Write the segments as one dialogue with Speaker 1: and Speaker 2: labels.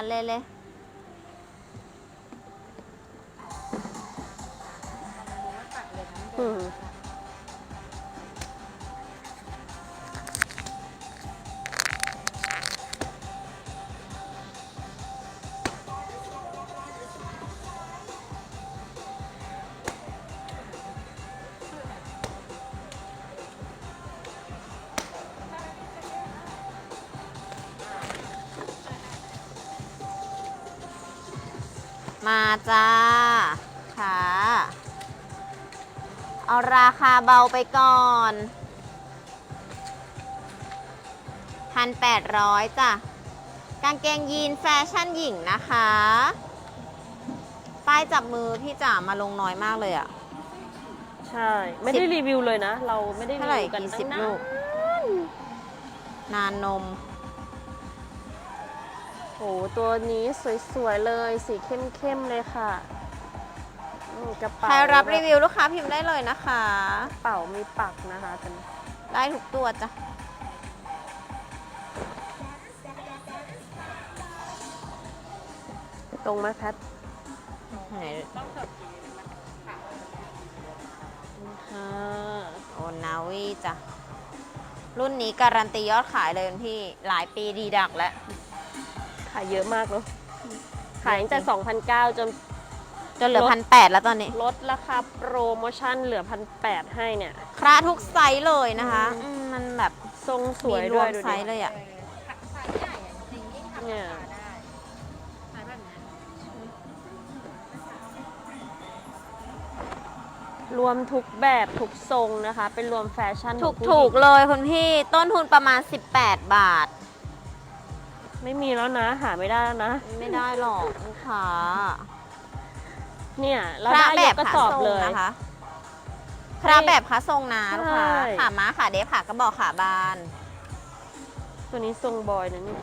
Speaker 1: ตัดเลยเลย
Speaker 2: อืม
Speaker 1: มาจ้าค่ะ เอาราคาเบาไปก่อนพันแปดร้อยจ้ะ กางเกงยีนแฟชั่นหญิงนะคะ ป้ายจับมือพี่จ๋ามาลงน้อยมากเลยอะ
Speaker 2: ใช่ ไม่ได้รีวิวเลยนะ เราไม่ได้รี
Speaker 1: เท่าไหร่
Speaker 2: วิวกัน
Speaker 1: กี่สิ
Speaker 2: ตั้
Speaker 1: บ
Speaker 2: งนา
Speaker 1: ลู
Speaker 2: น
Speaker 1: กนานนม
Speaker 2: โอ้ตัวนี้สวยๆเลยสีเข้มๆเลยค่ะอืมกระเป๋า
Speaker 1: ใครรับรีวิวลูกค้าพิมพ์ได้เลยนะคะ
Speaker 2: กระเป๋ามีปักนะคะแต่
Speaker 1: ได้ทุกตัวจ้ะ
Speaker 2: ตรงไหมแพท
Speaker 1: ไหน
Speaker 2: ค่ะ
Speaker 1: โอนาวีจ้ะรุ่นนี้การันตียอดขายเลยคุณพี่หลายปีดีดักแล้ว
Speaker 2: ขายเยอะมากเนาะขายตั้งแต่2,009จน
Speaker 1: จนเหลือ
Speaker 2: ลด
Speaker 1: พันแปดแล้วตอนนี้
Speaker 2: ลดราคาโปรโมชั่นเหลือพันแปดให้เนี่ย
Speaker 1: คราทุกไซส์เลยนะคะอืมมันแบบ
Speaker 2: ทรงสวย
Speaker 1: มีร
Speaker 2: ด้
Speaker 1: ว
Speaker 2: ว
Speaker 1: ม
Speaker 2: ยดู
Speaker 1: ไซ
Speaker 2: ดิ
Speaker 1: ส์เลยอะ
Speaker 2: เนี่ยรวมทุกแบบทุกทรงนะคะ เป็นรวมแฟชั่น
Speaker 1: ถูก
Speaker 2: ของผู้
Speaker 1: ถูก
Speaker 2: หญิง
Speaker 1: เลยคุณพี่ต้นทุนประมาณ 18 บาท
Speaker 2: ไม่มีแล้วนะ หาไม่ได้แล้วนะ
Speaker 1: ไม่ได้หรอกลูกค้า
Speaker 2: เนี่ย เรา
Speaker 1: พระ
Speaker 2: ได้
Speaker 1: แบ
Speaker 2: ย
Speaker 1: บ
Speaker 2: กกระ
Speaker 1: ขา
Speaker 2: สอบ
Speaker 1: ทรง
Speaker 2: เลย
Speaker 1: นะคะพระแบบขาทรงนะลูกค้า
Speaker 2: ใช่
Speaker 1: ขาม้าขาเดฟขากระบอกขาบาน
Speaker 2: ตัวนี้ทรงบอยนะนี่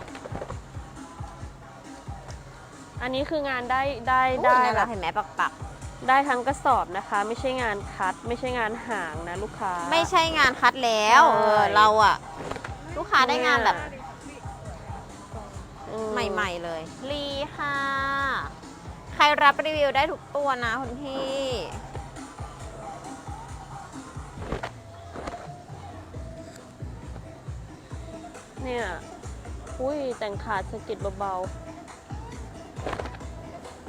Speaker 2: อันนี้คืองานได้ได้
Speaker 1: ได้
Speaker 2: ได้
Speaker 1: ได้
Speaker 2: แบ
Speaker 1: ละ
Speaker 2: บ
Speaker 1: เห็นไหมปักปัก
Speaker 2: ได้ทั้งกระสอบนะคะ ไม่ใช่งานคัด ไม่ใช่งานหางนะลูกค้า
Speaker 1: ๆไม่ใช่งานคัดแล้ว
Speaker 2: ใช่
Speaker 1: เออเราอะลูกค้าได้งานแบบ
Speaker 2: อื
Speaker 1: ใหม่ๆเลยลีค่ะ ใครรับรีวิวได้ทุกตัวนะคุณพี่
Speaker 2: เนี่ย อุ้ยแต่งขาดสะกิดเบา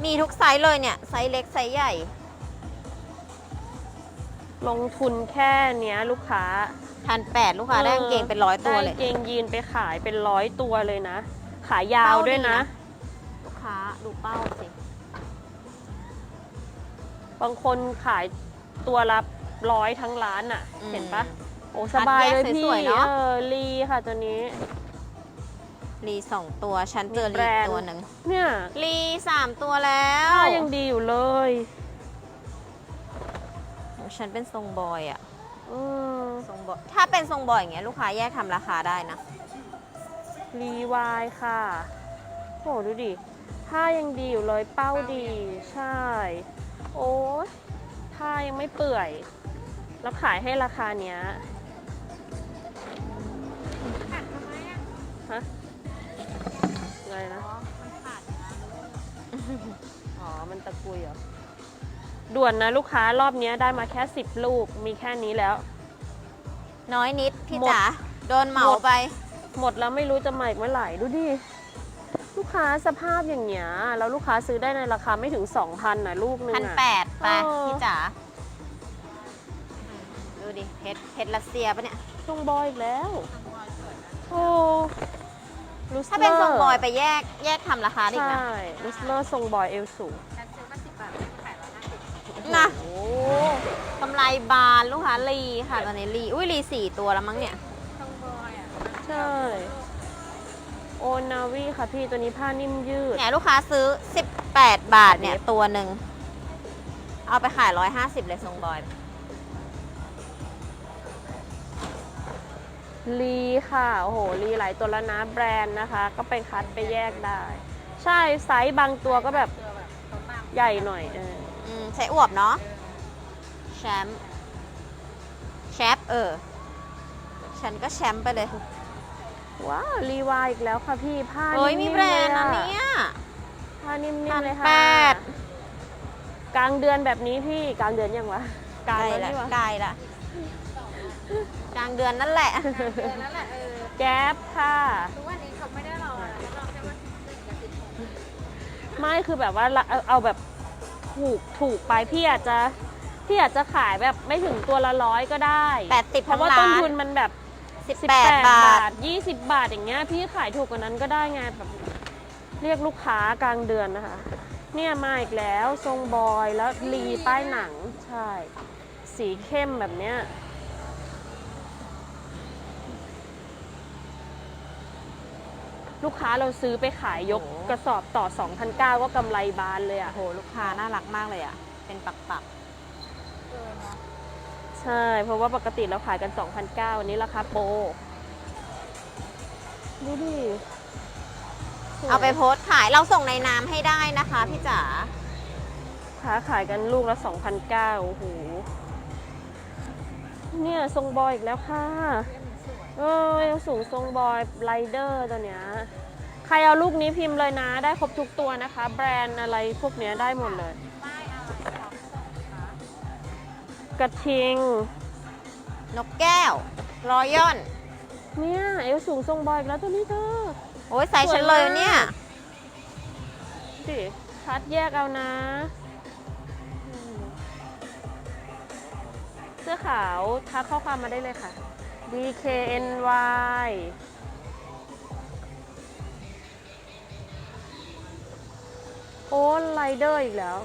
Speaker 1: มีทุกไซส์เลยเนี่ย ไซส์เล็ก ไซส์ใหญ่
Speaker 2: ๆ ลงทุนแค่เนี้ยลูกค้า
Speaker 1: พันแปดลูกค้าได้กางเกงเป็นร้อยตัวเลย
Speaker 2: ได้กางเกงยีนไปขายเป็นร้อยตัวเลยนะ ขายาวด้วยนะ
Speaker 1: ลูกค้าดูเป้าสิ
Speaker 2: บางคนขายตัวละร้อยทั้งร้านอะ่ะ
Speaker 1: อืม
Speaker 2: เห็นปะโอ้สบายเลย
Speaker 1: คัดแยก
Speaker 2: พี่
Speaker 1: สวยๆเนอะ
Speaker 2: เออลีค่ะตัวนี้
Speaker 1: ลีสองตัว ฉันเจอ
Speaker 2: มี
Speaker 1: ลี
Speaker 2: แบรนด์
Speaker 1: ตัวหนึ่ง
Speaker 2: เนี่ย
Speaker 1: ลีสามตัวแล้ว
Speaker 2: ผ้ายังดีอยู่เลย
Speaker 1: โอ้ฉันเป็นทรงบอยอะ
Speaker 2: อืม
Speaker 1: ทรงบอยถ้าเป็นทรงบอยอย่างเงี้ยลูกค้าแยกทำราคาได้นะ
Speaker 2: รีวายค่ะโหดูดิผ้ายังดีอยู่เลยเป้าดีใช่ โอ้ยผ้ายังไม่เปื่อย แล้วขายให้ราคาเนี้ยฮะไงนะอ๋อ มันตะกุยเหรอ ด่วนนะลูกค้ารอบเนี้ยได้มาแค่10ลูก มีแค่นี้แล้ว
Speaker 1: น้อยนิดพี่
Speaker 2: หมด
Speaker 1: จ๋าโดนเหมา
Speaker 2: หมด
Speaker 1: ไป
Speaker 2: หมดแล้วไม่รู้จะมาอีกเมื่อไหร่ดูดิลูกค้าสภาพอย่างเงี้ยแล้วลูกค้าซื้อได้ในราคาไม่ถึง 2,000นะลูกนึง
Speaker 1: พัน
Speaker 2: อะ
Speaker 1: แปดไป
Speaker 2: เออ
Speaker 1: พี่จ๋าดูดิเพชรเพชรรัสเซียปะเนี่ย
Speaker 2: ทรงบอยอีกแล้วโอ้ลูส
Speaker 1: ถ้าเป็นทรงบอย
Speaker 2: เล
Speaker 1: ไปแยกแยกทำราคา
Speaker 2: อ
Speaker 1: ได้อีกนะ
Speaker 2: ใช่ลูสเลอร์ทรงบอยเอวสูง
Speaker 1: นะ
Speaker 2: โอ้
Speaker 1: กำไรบานลูกค้าลีค่ะตอนนี้ลีอุ้ยลีสี่ตัวแล้วมั้งเนี่ย
Speaker 2: ใช่ โอนาวีค่ะพี่ตัวนี้ผ้านิ่มยืด
Speaker 1: เนี่ยลูกค้าซื้อ 18 บาทเนี่ย ตัวหนึ่ง เอาไปขาย 150 เลยทรงบอย
Speaker 2: ลีค่ะ โอ้โห ลีหลายตัวแล้วนะแบรนด์นะคะ ก็ไปคัดไปแยกได้ ใช่ไซส์บางตัวก็แบบใหญ่หน่อยเออ
Speaker 1: อืมใช้อวบเนาะแชมป์แชมป์เออ ฉันก็แชมป์ไปเลย
Speaker 2: ว้าวรีวายอีกแล้วค่ะพี่ผ้า
Speaker 1: เฮ้ยมี
Speaker 2: นิ่ๆ
Speaker 1: แบรนด์นะ
Speaker 2: ล
Speaker 1: เนี่ย
Speaker 2: ผ้านิ่ม
Speaker 1: พั
Speaker 2: ๆ
Speaker 1: น
Speaker 2: เลย
Speaker 1: แป
Speaker 2: ค่ะ
Speaker 1: ด
Speaker 2: กลางเดือนแบบนี้พี่กลางเดือนยังวะก
Speaker 1: ไก
Speaker 2: ลาง
Speaker 1: ล
Speaker 2: แล้ว
Speaker 1: ละ
Speaker 2: นี่วะ
Speaker 1: ไกลละกลางเดือนนั่นแหละ
Speaker 2: แก๊ปค่ะ
Speaker 3: ทุกวันนี้เขาไม่ได้รอนะเขารอแค่ว่าจะติด
Speaker 2: ไม่คือแบบว่าเอาเอาแบบถูกถูกไปพี่อาจจะพี่อาจจะขายแบบไม่ถึงตัวละร้อยก็ได้
Speaker 1: แปดสิบ
Speaker 2: เพ
Speaker 1: ทั้
Speaker 2: ราะ
Speaker 1: ง
Speaker 2: ว่า
Speaker 1: ร้า
Speaker 2: ต้น
Speaker 1: น
Speaker 2: ทุนมันแบบ
Speaker 1: สิบ
Speaker 2: 18
Speaker 1: แปดบาท
Speaker 2: 20 บาทอย่างเงี้ยพี่ขายถูกกว่านั้นก็ได้ไงแบบเรียกลูกค้ากลางเดือนนะคะ เนี่ยมาอีกแล้วทรงบอยแล้วรีป้ายหนังใช่ สีเข้มแบบเนี้ยลูกค้าเราซื้อไปขายยก
Speaker 1: โอ้โห
Speaker 2: กระสอบต่อ2,900ก็กำไรบานเลยอะ
Speaker 1: โอ้โห ลูกค้าน่ารักมากเลยอะ เป็นปักปัก
Speaker 3: เกินเนาะ
Speaker 2: ใช่ เพราะว่าปกติเราขายกัน 2,900วันนี้ราคาโปรดูดิสวย
Speaker 1: ๆเอาไปโพสต์ขายเราส่งในน้ำให้ได้นะคะพี่จ๋า
Speaker 2: ค้าขายกันลูกละ2,900โอ้โห เนี่ยทรงบอยอีกแล้วค่ะ เออยังสูงทรงบอยไรเดอร์ตัวเนี้ย ใครเอาลูกนี้พิมพ์เลยนะ ได้ครบทุกตัวนะคะ แบรนด์อะไรพวกเนี้ยได้หมดเลย กระทิง
Speaker 1: นกแก้ว รอยัล
Speaker 2: เนี่ยเอวสูงทรงบอยอีกแล้วตัวนี้เธอ
Speaker 1: โอ้ยใส่ฉันเลยเนี่ย
Speaker 2: สิคัดแยกเอานะอืมเสื้อขาวทักข้อความมาได้เลยค่ะ DKNY โอ้ไลเดอร์อีกแล้ว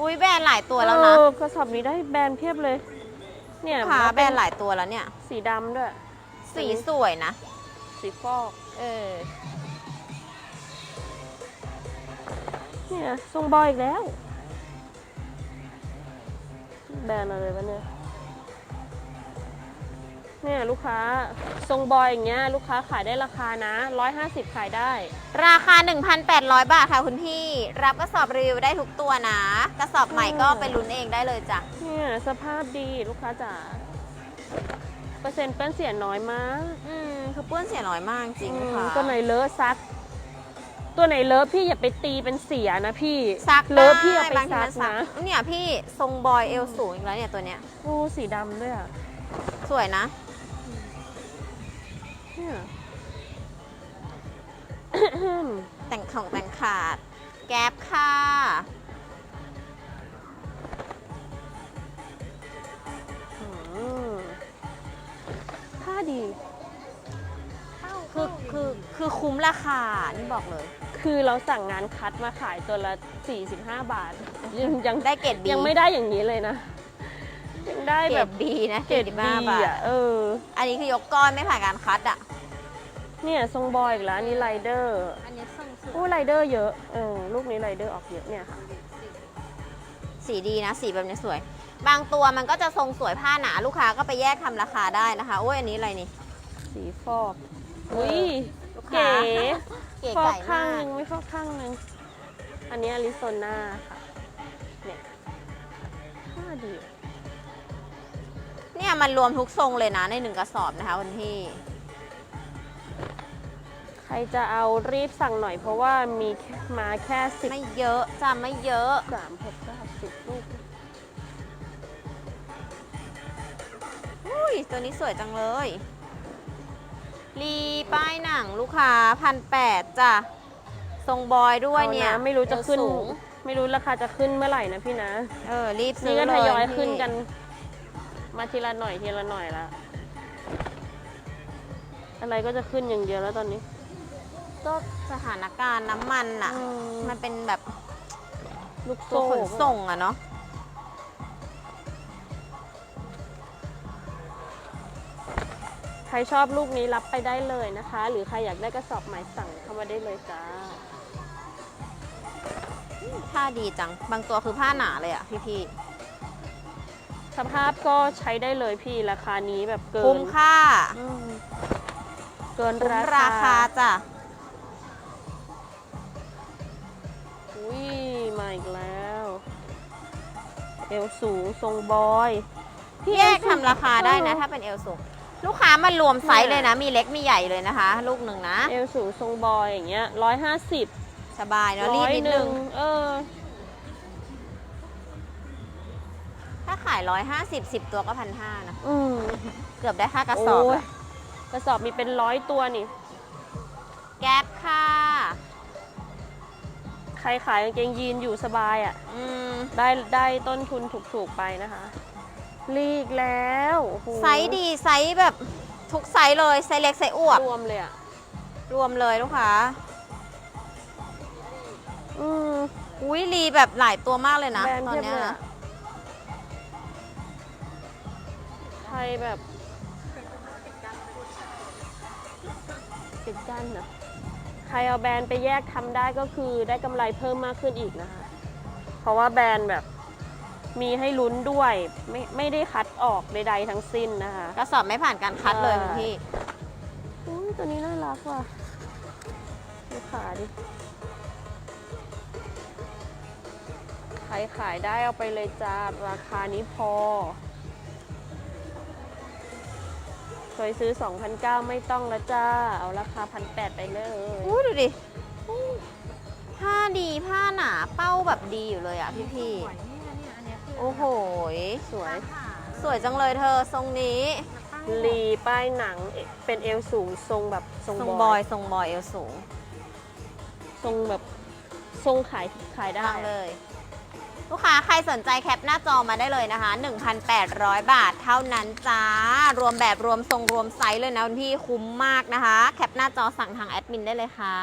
Speaker 1: อุ้ยแบรนด์หลายตัวแล้วนะ
Speaker 2: เออกระสอบนี้ได้แบรนด์เพียบเลย เนี่ย
Speaker 1: ลูกค้า
Speaker 2: มา
Speaker 1: แบร
Speaker 2: เป็น
Speaker 1: นด์หลายตัวแล้วเนี่ย
Speaker 2: สีดำด้วย
Speaker 1: สีสวยนะ
Speaker 2: สีฟอก
Speaker 1: เออ
Speaker 2: เนี่ยทรงบอยอีกแล้ว แบรนด์อะไรวะเนี่ย เนี่ยลูกค้าทรงบอยอย่างเงี้ยลูกค้าขายได้ราคานะ 150 ขายได้
Speaker 1: ราคา 1,800 บาทค่ะคุณพี่ รับกระสอบรีวิวได้ทุกตัวนะ กระสอบใหม่ก็ไปลุ้นเองได้เลยจ้ะ
Speaker 2: เนี่ยสภาพดีลูกค้าจ๋าเปอร์เซ็นต์เปื้อนเสียน้อยมาก
Speaker 1: อืมคือเปื้อนเสียน้อยมากจริง
Speaker 2: อืม
Speaker 1: ค่ะ
Speaker 2: ตัวไหนเลอะซัก ตัวไหนเลอะพี่อย่าไปตีเป็นเสียนะพี่
Speaker 1: ซัก
Speaker 2: เลอะพี่เอาไป
Speaker 1: บางที
Speaker 2: ซัก
Speaker 1: มันซัก
Speaker 2: นะ
Speaker 1: เนี่ยพี่ทรงบอยเอวสูงอีกแล้วเนี่ยตัวเนี้ย
Speaker 2: โอ้สีดำด้วยอะ
Speaker 1: สวยนะ
Speaker 2: เนี่ย
Speaker 1: แต่งของแต่งขาด แก๊ปค่ะ
Speaker 2: อืมผ้าดี
Speaker 1: คือคือคือคุ้มราคา นี่บอกเลย
Speaker 2: คือเราสั่งงานคัดมาขายตัวละ 45 บาท ยังยัง
Speaker 1: ได้เกรดบี
Speaker 2: ยังไม่ได้อย่างนี้เลยนะ ยังได้
Speaker 1: เกร
Speaker 2: แบ
Speaker 1: ด
Speaker 2: บ
Speaker 1: บีนะ
Speaker 2: เกรด
Speaker 1: 45
Speaker 2: ดี
Speaker 1: บาท
Speaker 2: อะเออ
Speaker 1: อันนี้คือยกก้อนไม่ผ่านการคัดอะ
Speaker 2: เนี่ยทรงบอยอีกแล้วอันนี่ไรเดอร์
Speaker 3: อันนี้ส่งสุด
Speaker 2: อู้ไรเดอร์เยอะเออลูกนี้ไรเดอร์ออกเยอะเนี่ยค่ะ
Speaker 1: สีดีนะ สีแบบนี้สวย บางตัวมันก็จะทรงสวยผ้าหนาลูกค้าก็ไปแยกทำราคาได้นะคะโอ้ยอันนี้อะไรนี่
Speaker 2: สีฟอกอุ้ย
Speaker 1: ลูกค้า
Speaker 2: เก๋
Speaker 1: เก๋
Speaker 2: ฟอก
Speaker 1: ไก่
Speaker 2: ข้าง
Speaker 1: มา
Speaker 2: ห
Speaker 1: ก
Speaker 2: นึงไม่ฟอกข้างหนึงอันนี้อริโซนาค่ะเนี่ยผ้าดี
Speaker 1: เนี่ยมันรวมทุกทรงเลยนะในหนึ่งกระสอบนะคะคุณพี่
Speaker 2: ใครจะเอารีบสั่งหน่อยเพราะว่ามีแค่มาแค่สิบ
Speaker 1: ไม่เยอะจ้ะไม่เยอะ
Speaker 2: สามหกเก้าสิบลูก
Speaker 1: อุ้ยตัวนี้สวยจังเลย รีป้ายหนังลูกค้าพันแปดจ้ะ ทรงบอยด้วยเนี่ย
Speaker 2: อาะไม่รู้จะขึ้น
Speaker 1: เอวสูง
Speaker 2: ไม่รู้ราคาจะขึ้นเมื่อไหร่นะพี่นะ
Speaker 1: เออรีบซื้
Speaker 2: นี่
Speaker 1: อ
Speaker 2: ก็
Speaker 1: เล
Speaker 2: ท
Speaker 1: ย
Speaker 2: ยอย
Speaker 1: พี่
Speaker 2: ขึ้นกัน มาทีละหน่อยทีละหน่อยละอะไรก็จะขึ้นอย่างเดียวแล้วตอนนี้
Speaker 1: ก็สถานการณ์น้ำมันอะ
Speaker 2: อืม
Speaker 1: มันเป็นแบบ
Speaker 2: ลูก
Speaker 1: ตัว
Speaker 2: โซ่
Speaker 1: ขนส่งอะเนาะ
Speaker 2: ใครชอบลูกนี้รับไปได้เลยนะคะ หรือใครอยากได้กระสอบใหม่สั่งเข้ามาได้เลยจ้า
Speaker 1: ผ้าดีจัง บางตัวคือผ้าหนาเลยอะพี่พี่
Speaker 2: สภาพก็ใช้ได้เลยพี่ราคานี้แบบเกิ
Speaker 1: ๆคุ้
Speaker 2: น
Speaker 1: มค่า
Speaker 2: อืมเกิน
Speaker 1: คุ้ม
Speaker 2: รา
Speaker 1: รา
Speaker 2: คา
Speaker 1: คาจ้ะ
Speaker 2: อุ้ยมาอีกแล้ว เอวสูงทรงบอย
Speaker 1: แยกทำราคาได้นะ ถ้าเป็นเอลสูงลูกค้ามารวมไซส์เลยนะ มีเล็กมีใหญ่เลยนะคะ ลูกหนึ่งนะ
Speaker 2: เอวสูงทรงบอยอย่างเงี้ยร้อยห้าสิบ
Speaker 1: สบายเนาะรี
Speaker 2: ร้
Speaker 1: บ
Speaker 2: อย
Speaker 1: นิด
Speaker 2: ห
Speaker 1: นึ
Speaker 2: นึ่
Speaker 1: ง
Speaker 2: งเออ
Speaker 1: ถ้าขายร้อยห้าสิบสิบตัวก็พันห้านะ
Speaker 2: อืม
Speaker 1: เกือบได้ค่ากระสอบ
Speaker 2: โย
Speaker 1: อะ
Speaker 2: กระสอบมีเป็นร้อยตัวนี่
Speaker 1: แก๊ปค่ะ
Speaker 2: ใครขายกางเกงยีนอยู่สบายอะ่ะ
Speaker 1: อืม
Speaker 2: ได้ได้ต้นทุนถูกๆไปนะคะ ลีกแล้วโอ้โห
Speaker 1: ไซส์ดีไซส์แบบทุกไซส์เลย ไซส์เล็ก ไซส์อวบ
Speaker 2: รวมเลยอะ
Speaker 1: รวมเลยลูกค้า
Speaker 2: อืม
Speaker 1: อุ้ยรีแบบหลายตัวมากเลยนะ
Speaker 2: แบรนด์
Speaker 1: ตอน
Speaker 2: เทียบ
Speaker 1: เนี้ย
Speaker 2: เลย
Speaker 1: นะ
Speaker 2: อะ ยแบบปิดกั้นนะใครเอาแบรนด์ไปแยกทำได้ก็คือได้กำไรเพิ่มมากขึ้นอีกนะคะ เพราะว่าแบรนด์แบบมีให้ลุ้นด้วย ไม่ไม่ได้คัดออกใดๆทั้งสิ้นนะคะ
Speaker 1: กระสอบไม่ผ่านการคัดเลยคุณพี่
Speaker 2: อุ้ยตัวนี้น่ารักว่ะดูขาดิ ใครขายได้เอาไปเลยจ้า ราคานี้พอ ยซื้อ2,009ไม่ต้องแล้วจ้า เอาราคา1,800ไปเลย
Speaker 1: อุ้ยดูดิผ้าดีผ้าหนาเป้าแบบดีอยู่เลยอะพี่พี่
Speaker 3: สวยนี่นะเนี่ยอันเนี้ยคือ
Speaker 1: ๆโอ้โหย
Speaker 2: สวย
Speaker 3: ขา
Speaker 1: สวยจังเลยเธอทรงนี้
Speaker 2: ลีป้ายหนังเป็นเอวสูงทรงแบบทรง
Speaker 1: ทรง
Speaker 2: บบอ
Speaker 1: อยยทรงบอยเอวสูง
Speaker 2: ทรงแบบทรงขายขายได้
Speaker 1: มากเลย ลูกค้าใครสนใจแคปหน้าจอมาได้เลยนะคะ 1,800 บาทเท่านั้นจ้า รวมแบบรวมทรงรวมไซส์เลยนะคุณพี่คุ้มมากนะคะ แคปหน้าจอสั่งทางแอดมินได้เลยค่ะ